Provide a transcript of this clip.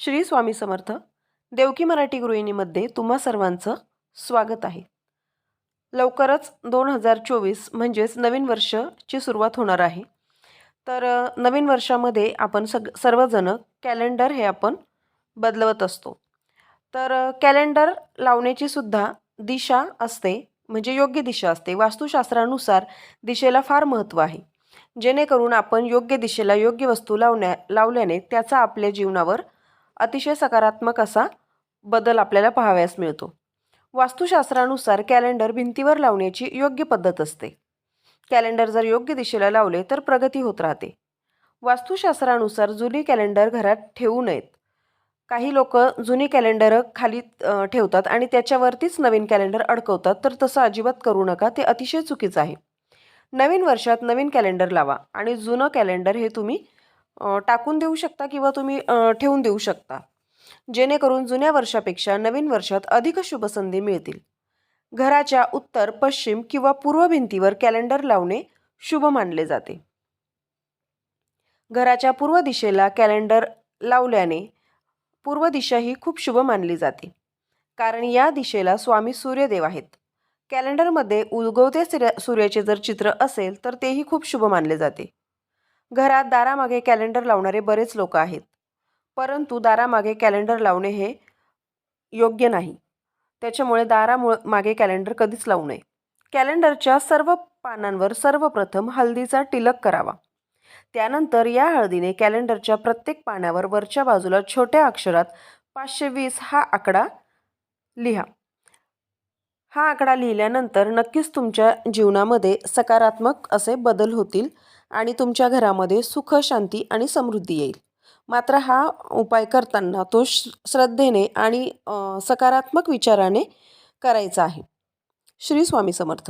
श्री स्वामी समर्थ देवकी मराठी गृहिणीमध्ये तुम्हा सर्वांचं स्वागत आहे. लवकरच दोन हजार चोवीस म्हणजेच नवीन वर्षाची सुरुवात होणार आहे. तर नवीन वर्षामध्ये आपण सग सर्वजण कॅलेंडर हे आपण बदलवत असतो. तर कॅलेंडर लावण्याची सुद्धा दिशा असते म्हणजे योग्य दिशा असते. वास्तुशास्त्रानुसार दिशेला फार महत्त्व आहे. जेणेकरून आपण योग्य दिशेला योग्य वस्तू लावण्या लावल्याने त्याचा आपल्या जीवनावर अतिशय सकारात्मक असा बदल आपल्याला पाहावयास मिळतो. वास्तुशास्त्रानुसार कॅलेंडर भिंतीवर लावण्याची योग्य पद्धत असते. कॅलेंडर जर योग्य दिशेला लावले तर प्रगती होत राहते. वास्तुशास्त्रानुसार जुनी कॅलेंडर घरात ठेवू नयेत. काही लोक जुनी कॅलेंडर खाली ठेवतात आणि त्याच्यावरतीच नवीन कॅलेंडर अडकवतात तर तसं अजिबात करू नका ते अतिशय चुकीचं आहे. नवीन वर्षात नवीन कॅलेंडर लावा आणि जुनं कॅलेंडर हे तुम्ही टाकून देऊ शकता किंवा तुम्ही ठेवून देऊ शकता. जेणेकरून जुन्या वर्षापेक्षा नवीन वर्षात अधिक शुभ संधी मिळतील. घराच्या उत्तर पश्चिम किंवा पूर्व भिंतीवर कॅलेंडर लावणे शुभ मानले जाते. घराच्या पूर्व दिशेला कॅलेंडर लावल्याने पूर्व दिशा ही खूप शुभ मानली जाते. कारण या दिशेला स्वामी सूर्यदेव आहेत. कॅलेंडरमध्ये उगवते सूर्याचे जर चित्र असेल तर तेही खूप शुभ मानले जाते. घरात दारामागे कॅलेंडर लावणारे बरेच लोक आहेत. परंतु दारामागे कॅलेंडर लावणे हे योग्य नाही. त्याच्यामुळे दारामुळे मागे कॅलेंडर कधीच लावू नये. कॅलेंडरच्या सर्व पानांवर सर्वप्रथम हळदीचा टिलक करावा. त्यानंतर या हळदीने कॅलेंडरच्या प्रत्येक पानावर वरच्या बाजूला छोट्या अक्षरात पाचशे वीस हा आकडा लिहा. हा आकडा लिहिल्यानंतर नक्कीच तुमच्या जीवनामध्ये सकारात्मक असे बदल होतील. आणि तुमच्या घरामध्ये सुख शांती आणि समृद्धी येईल. मात्र हा उपाय करताना तो श श्रद्धेने आणि सकारात्मक विचाराने करायचा आहे. श्री स्वामी समर्थ.